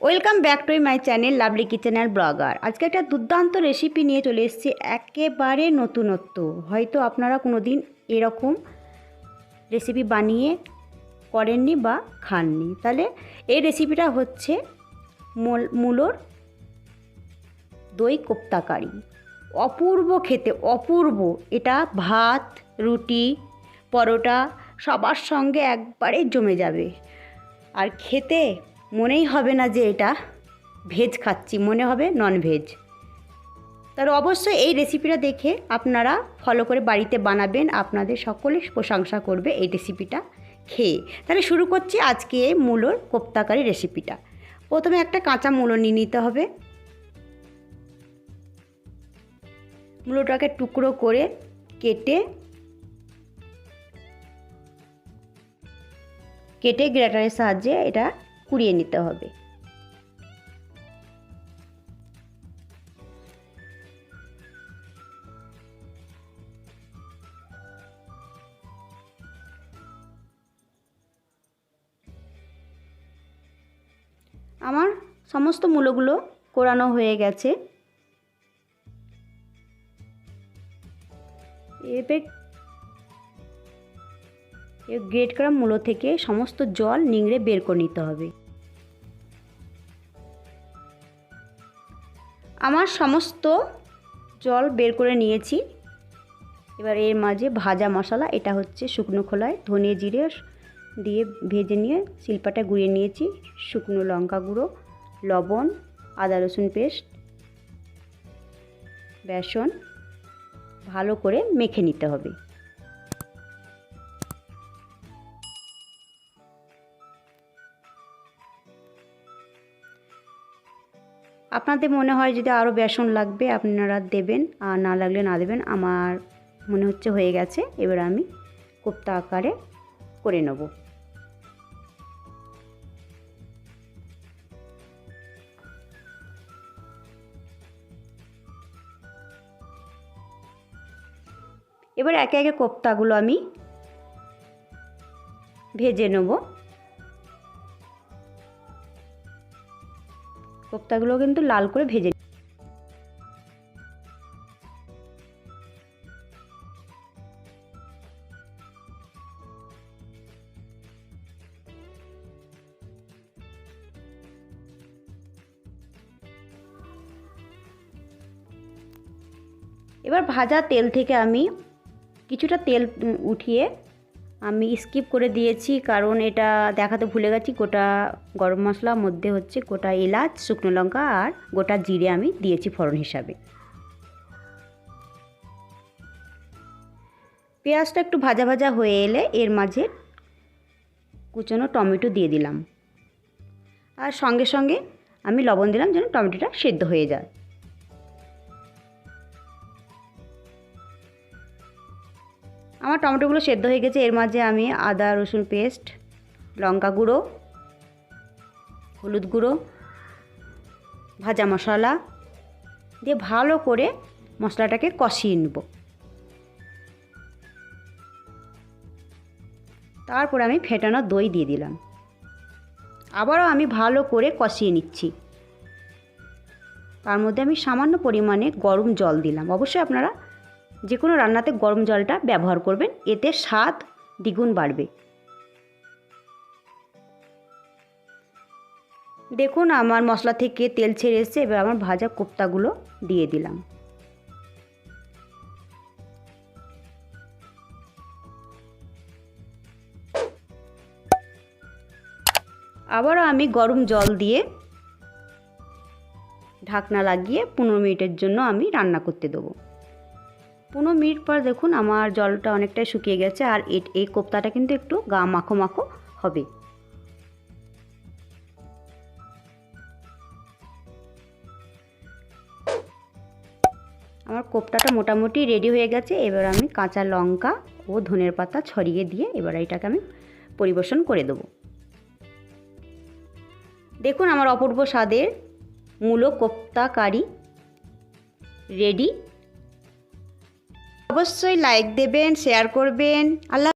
Welcome back to my channel lovely kitchen R blogger. আজকে একটা দুর্দান্ত রেসিপি নিয়ে চলে এসেছি, একেবারে নতুনত্ব। হয়তো আপনারা কোনো দিন এরকম রেসিপি বানিয়ে করেননি বা খাননি। তাহলে এই রেসিপিটা হচ্ছে মোল- মূলোর দই কোপ্তা কারি অপূর্ব খেতে, অপূর্ব। এটা ভাত, রুটি, পরোটা সবার সঙ্গে একবারে জমে যাবে। আর খেতে মনেই হবে না যে এটা ভেজ খাচ্ছি, মনে হবে নন ভেজ তাহলে অবশ্যই এই রেসিপিটা দেখে আপনারা ফলো করে বাড়িতে বানাবেন, আপনাদের সকলে প্রশংসা করবে এই রেসিপিটা খেয়ে। তাহলে শুরু করছি আজকে এই মূলোর কোপ্তাকারি রেসিপিটা প্রথমে একটা কাঁচা মূলো নিয়ে নিতে হবে। মূলোটাকে টুকরো করে কেটে কেটে গ্রেটারের সাহায্যে এটা কুড়িয়ে নিতে হবে। আমার সমস্ত মূলগুলো কোরানো হয়ে গেছে। এই গ্রেট করা মূলো থেকে সমস্ত জল নিংড়ে বের করে নিতে হবে। আমার সমস্ত জল বের করে নিয়েছি। এবার এর মাঝে ভাজা মশলা, এটা হচ্ছে শুকনো খোলায়, ধনে জিরে দিয়ে ভেজে নিয়ে শিল্পাটা গুঁড়িয়ে নিয়েছি, শুকনো লঙ্কা গুঁড়ো, লবণ, আদা রসুন পেস্ট, বেসন, ভালো করে মেখে নিতে হবে। আপনাদের মনে হয় যদি আরও বেসন লাগবে, আপনারা দেবেন, আর না লাগলে না দেবেন, আমার মনে হচ্ছে হয়ে গেছে। এবার আমি কোপ্তা আকারে করে নেব। এবার একে একে কোপ্তাগুলো আমি ভেজে নেব। কোপ্তাগুলো কিন্তু লাল করে ভেজে এবার ভাজা তেল থেকে আমি কিছুটা তেল উঠিয়ে আমি স্কিপ করে দিয়েছি, কারণ এটা দেখাতে ভুলে গেছি। গোটা গরম মশলার মধ্যে হচ্ছে গোটা এলাচ, শুকনো লঙ্কা আর গোটা জিরে আমি দিয়েছি ফোড়ন হিসাবে। পেঁয়াজটা একটু ভাজা ভাজা হয়ে এলে এর মাঝে কুচনো টমেটো দিয়ে দিলাম। আর সঙ্গে সঙ্গে আমি লবণ দিলাম যেন টমেটোটা সেদ্ধ হয়ে যায়। আমার টমেটোগুলো সেদ্ধ হয়ে গেছে। এর মাঝে আমি আদা, রসুন পেস্ট, লঙ্কা গুঁড়ো, হলুদ গুঁড়ো, ভাজা মশলা দিয়ে ভালো করে মশলাটাকে কষিয়ে নেব। তারপর আমি ফেটানো দই দিয়ে দিলাম। আবারও আমি ভালো করে কষিয়ে নিচ্ছি। তার মধ্যে আমি সামান্য পরিমাণে গরম জল দিলাম। অবশ্যই আপনারা যে কোনো রান্নাতে গরম জলটা ব্যবহার করবেন, এতে স্বাদ দ্বিগুণ বাড়বে। দেখুন, আমার মশলা থেকে তেল ছেড়ে এসছে, এবার আমার ভাজা কোপ্তাগুলো দিয়ে দিলাম। আবারও আমি গরম জল দিয়ে ঢাকনা লাগিয়ে পনেরো মিনিটের জন্য আমি রান্না করতে দেবো। পনেরো মিনিট পর দেখুন আমার জলটা অনেকটাই শুকিয়ে গেছে আর এই কোপ্তাটা কিন্তু একটু গা মাখো মাখো হবে। আমার কোপ্তাটা মোটামুটি রেডি হয়ে গেছে। এবার আমি কাঁচা লঙ্কা ও ধনের পাতা ছড়িয়ে দিয়ে এবার এটাকে আমি পরিবেশন করে দেবো। দেখুন আমার অপূর্ব স্বাদের মূলো কোপ্তা কারি রেডি অবশ্যই লাইক দেবেন শেয়ার করবেন। আল্লাহ